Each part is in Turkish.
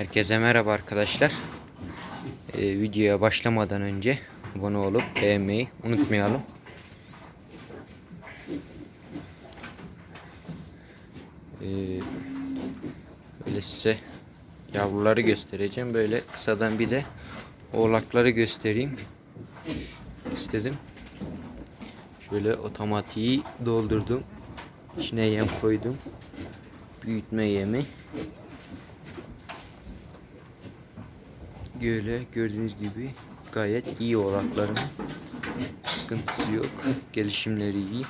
Herkese merhaba arkadaşlar. Ee, videoya başlamadan önce abone olup beğenmeyi unutmayalım. Ee, böyle size yavruları göstereceğim. Böyle kısadan bir de oğlakları göstereyim istedim. Şöyle otomatiği doldurdum. İçine yem koydum. Büyütme yemi. Böyle gördüğünüz gibi gayet iyi oğlakların sıkıntısı yok. Gelişimleri iyi.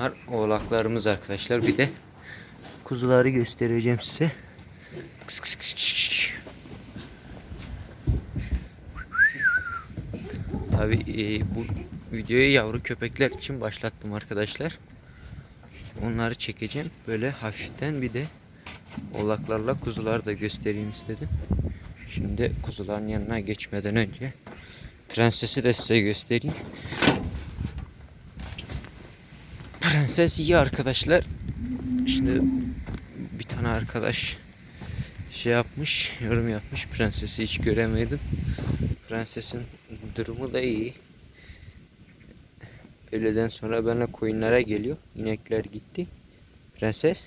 Bunlar oğlaklarımız arkadaşlar. Bir de kuzuları göstereceğim size. Kıs kıs kıs kıs. Tabi bu videoyu yavru köpekler için başlattım arkadaşlar. Onları çekeceğim. Böyle hafiften bir de oğlaklarla kuzular da göstereyim istedim. Şimdi kuzuların yanına geçmeden önce prensesi de size göstereyim. Prenses iyi arkadaşlar. Şimdi bir tane arkadaş şey yapmış, yorum yapmış. Prensesi hiç göremedim. Prensesin durumu da iyi. Öğleden sonra benimle koyunlara geliyor. İnekler gitti. Prenses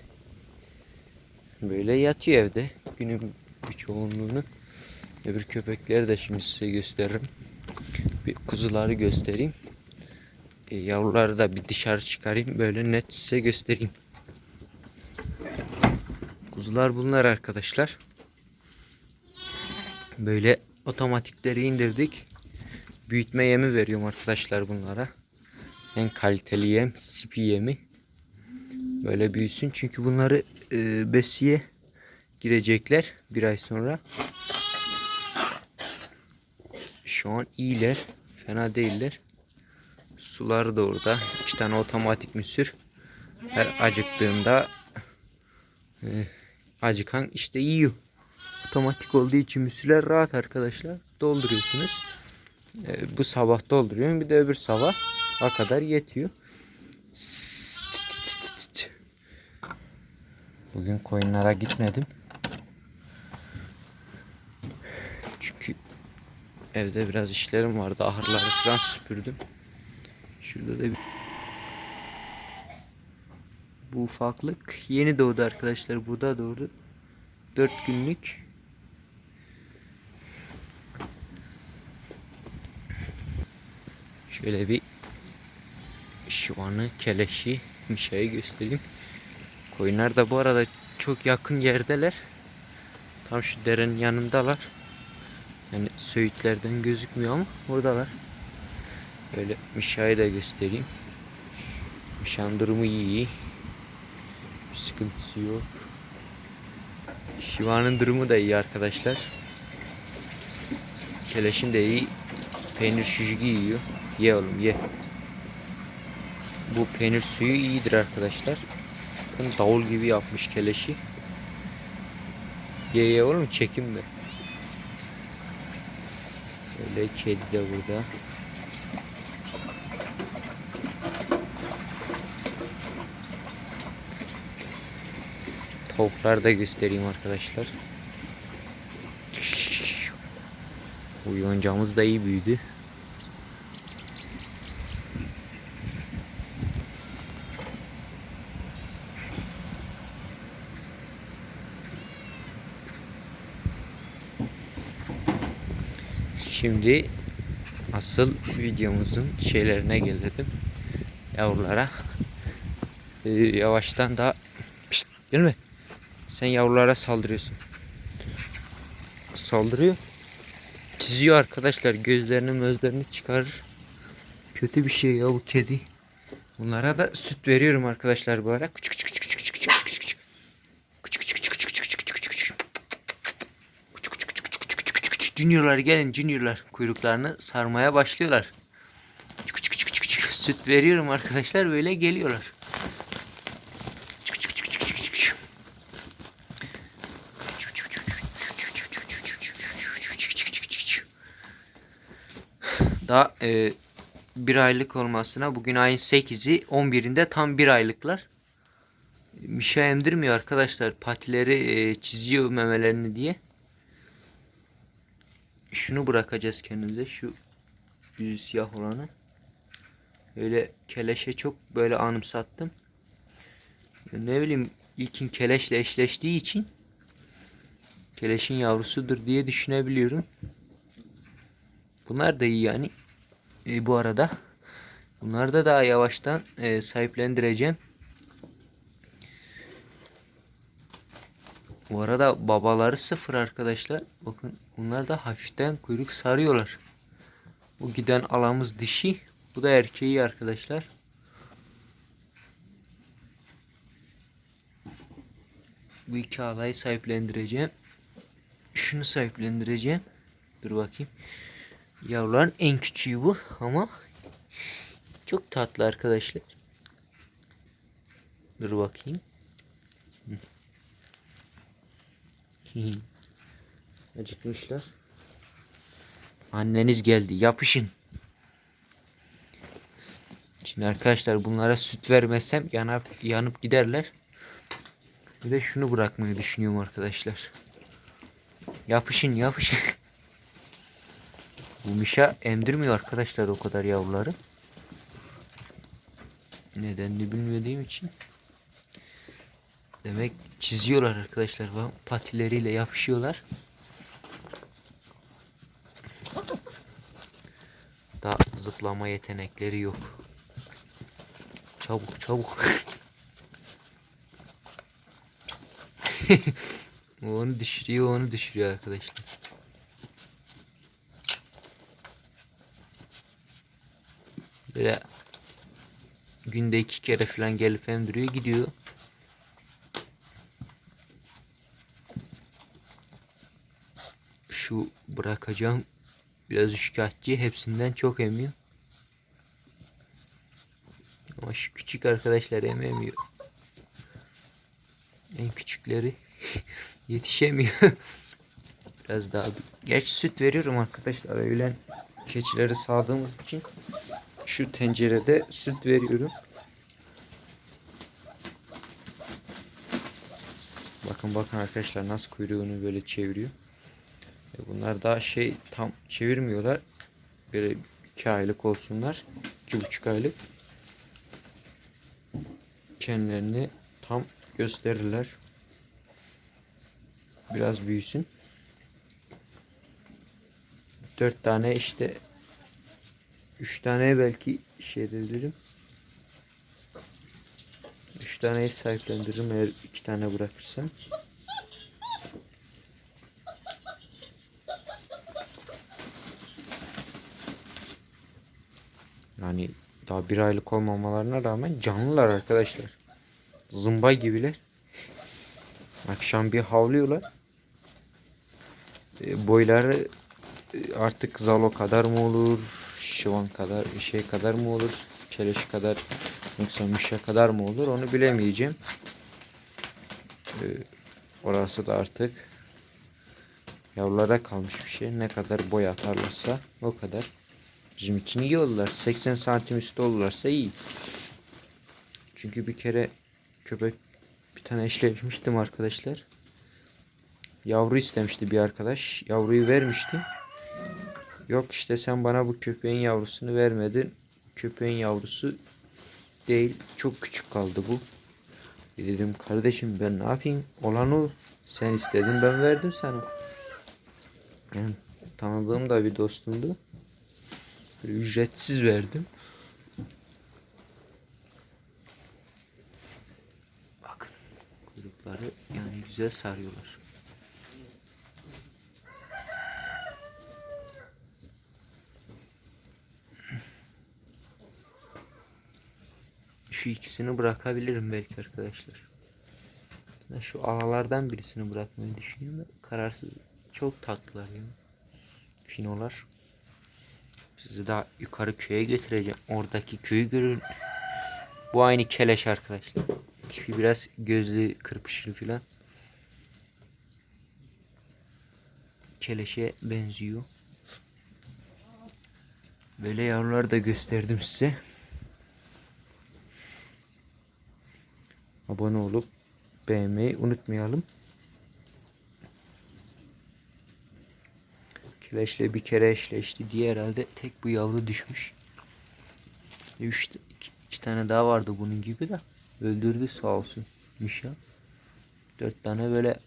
böyle yatıyor evde. Günün bir çoğunluğunu. Öbür köpekleri de şimdi size gösteririm. Bir kuzuları göstereyim. E, yavruları da bir dışarı çıkarayım. Böyle net size göstereyim. Kuzular bunlar arkadaşlar. Böyle otomatikleri indirdik. Büyütme yemi veriyorum arkadaşlar bunlara. En kaliteli yem sipi yemi. Böyle büyüsün çünkü bunları e, besiye girecekler bir ay sonra. Şu an iyiler. Fena değiller. Suları da orada. İki tane otomatik müsür. Her acıktığında e, acıkan işte yiyor. Otomatik olduğu için müsüler rahat arkadaşlar. Dolduruyorsunuz. E, bu sabah dolduruyorum. Bir de öbür sabah a kadar yetiyor. Bugün koyunlara gitmedim. Çünkü evde biraz işlerim vardı. Ahırları falan süpürdüm. Şurada da bir... Bu ufaklık yeni doğdu arkadaşlar. Burada doğdu. 4 günlük. Şöyle bir şivanı, keleşi, mişayı göstereyim. Koyunlar da bu arada çok yakın yerdeler. Tam şu derenin yanındalar. Yani söğütlerden gözükmüyor ama oradalar. Böyle mişayı da göstereyim. Mişan durumu iyi. Bir sıkıntısı yok. Şivanın durumu da iyi arkadaşlar. Keleşin de iyi. Peynir şişigi yiyor. Ye oğlum ye. Bu peynir suyu iyidir arkadaşlar. Bakın davul gibi yapmış keleşi. Ye ye oğlum çekinme. Böyle kedi de burada. Tavukları da göstereyim arkadaşlar. Bu yoncamız da iyi büyüdü. Şimdi asıl videomuzun şeylerine gelelim. Yavrulara. Ee, yavaştan da Pişt, gelme. Sen yavrulara saldırıyorsun. Saldırıyor. Çiziyor arkadaşlar. Gözlerini gözlerini çıkarır. Kötü bir şey ya bu kedi. Bunlara da süt veriyorum arkadaşlar bu ara. Küçük küçük küçük küçük küçük küçük küçük. Juniorlar gelin juniorlar. Kuyruklarını sarmaya başlıyorlar. Süt veriyorum arkadaşlar böyle geliyorlar. Daha e, bir aylık olmasına bugün ayın 8'i 11'inde tam bir aylıklar. Mişa emdirmiyor arkadaşlar. Patileri e, çiziyor memelerini diye. Şunu bırakacağız kendimize. Şu yüzü siyah olanı. Öyle keleşe çok böyle anımsattım. Ne bileyim ilkin keleşle eşleştiği için keleşin yavrusudur diye düşünebiliyorum. Bunlar da iyi yani. E, bu arada bunları da daha yavaştan e, sahiplendireceğim. Bu arada babaları sıfır arkadaşlar. Bakın bunlar da hafiften kuyruk sarıyorlar. Bu giden alamız dişi. Bu da erkeği arkadaşlar. Bu iki alayı sahiplendireceğim. Şunu sahiplendireceğim. Dur bakayım. Yavruların en küçüğü bu ama çok tatlı arkadaşlar. Dur bakayım. Acıkmışlar. Anneniz geldi. Yapışın. Şimdi arkadaşlar bunlara süt vermezsem yanıp, yanıp giderler. Bir de şunu bırakmayı düşünüyorum arkadaşlar. Yapışın yapışın. Bu Mişa emdirmiyor arkadaşlar o kadar yavruları. Nedenini bilmediğim için. Demek çiziyorlar arkadaşlar. Patileriyle yapışıyorlar. Daha zıplama yetenekleri yok. Çabuk çabuk. Onu düşürüyor onu düşürüyor arkadaşlar. Böyle günde iki kere falan gelip emdiriyor gidiyor. Şu bırakacağım biraz şikayetçi hepsinden çok emiyor. Ama şu küçük arkadaşlar ememiyor. En küçükleri yetişemiyor. Biraz daha. Gerçi süt veriyorum arkadaşlar. Öğlen keçileri sağdığımız için şu tencerede süt veriyorum. Bakın bakın arkadaşlar nasıl kuyruğunu böyle çeviriyor. E Bunlar daha şey tam çevirmiyorlar. Böyle iki aylık olsunlar. iki buçuk aylık. Kendilerini tam gösterirler. Biraz büyüsün. Dört tane işte üç tane belki şey edebilirim. Üç taneyi sahiplendiririm eğer iki tane bırakırsam. Yani daha bir aylık olmamalarına rağmen canlılar arkadaşlar. Zımba gibiler. Akşam bir havlıyorlar. E, boyları e, artık zalo kadar mı olur? Şivan kadar şey kadar mı olur? Keleş kadar yoksa mişe kadar mı olur? Onu bilemeyeceğim. E, orası da artık yavrulara kalmış bir şey. Ne kadar boy atarlarsa o kadar. Bizim için iyi olurlar. 80 santim üstü olurlarsa iyi. Çünkü bir kere köpek bir tane eşleşmiştim arkadaşlar. Yavru istemişti bir arkadaş. Yavruyu vermişti. Yok işte sen bana bu köpeğin yavrusunu vermedin. Köpeğin yavrusu değil. Çok küçük kaldı bu. E dedim kardeşim ben ne yapayım? Olan o. Sen istedin ben verdim sana. Yani tanıdığım da bir dostumdu. Böyle ücretsiz verdim. Bakın kuyrukları yani güzel sarıyorlar. Şu ikisini bırakabilirim belki arkadaşlar. Şu alalardan birisini bırakmayı düşünüyorum. Kararsız. Çok tatlılar ya. Finolar. Sizi daha yukarı köye götüreceğim. Oradaki köyü görün. Bu aynı keleş arkadaşlar. Tipi biraz gözlü kırpışır filan. Keleşe benziyor. Böyle yavruları da gösterdim size. Abone olup beğenmeyi unutmayalım. Kileçle bir kere eşleşti diye herhalde tek bu yavru düşmüş. Üç, iki, iki tane daha vardı bunun gibi de öldürdü sağ olsun Mişa. Dört tane böyle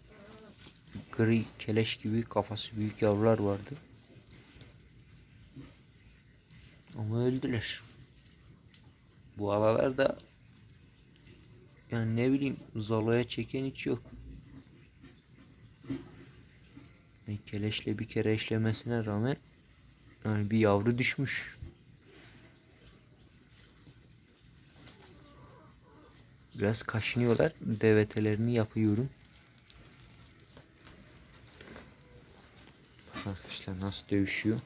gri keleş gibi kafası büyük yavrular vardı. Ama öldüler. Bu alalarda yani ne bileyim Zalo'ya çeken hiç yok. Yani keleşle bir kere eşlemesine rağmen yani bir yavru düşmüş. Biraz kaşınıyorlar. Devetelerini yapıyorum. Bak Arkadaşlar nasıl dövüşüyor.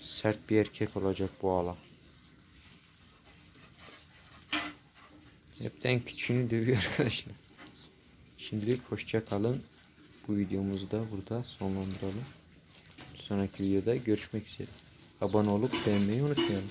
Sert bir erkek olacak bu ala. Hepten küçüğünü dövüyor arkadaşlar. Şimdilik hoşça kalın. Bu videomuzu da burada sonlandıralım. Sonraki videoda görüşmek üzere. Abone olup beğenmeyi unutmayalım.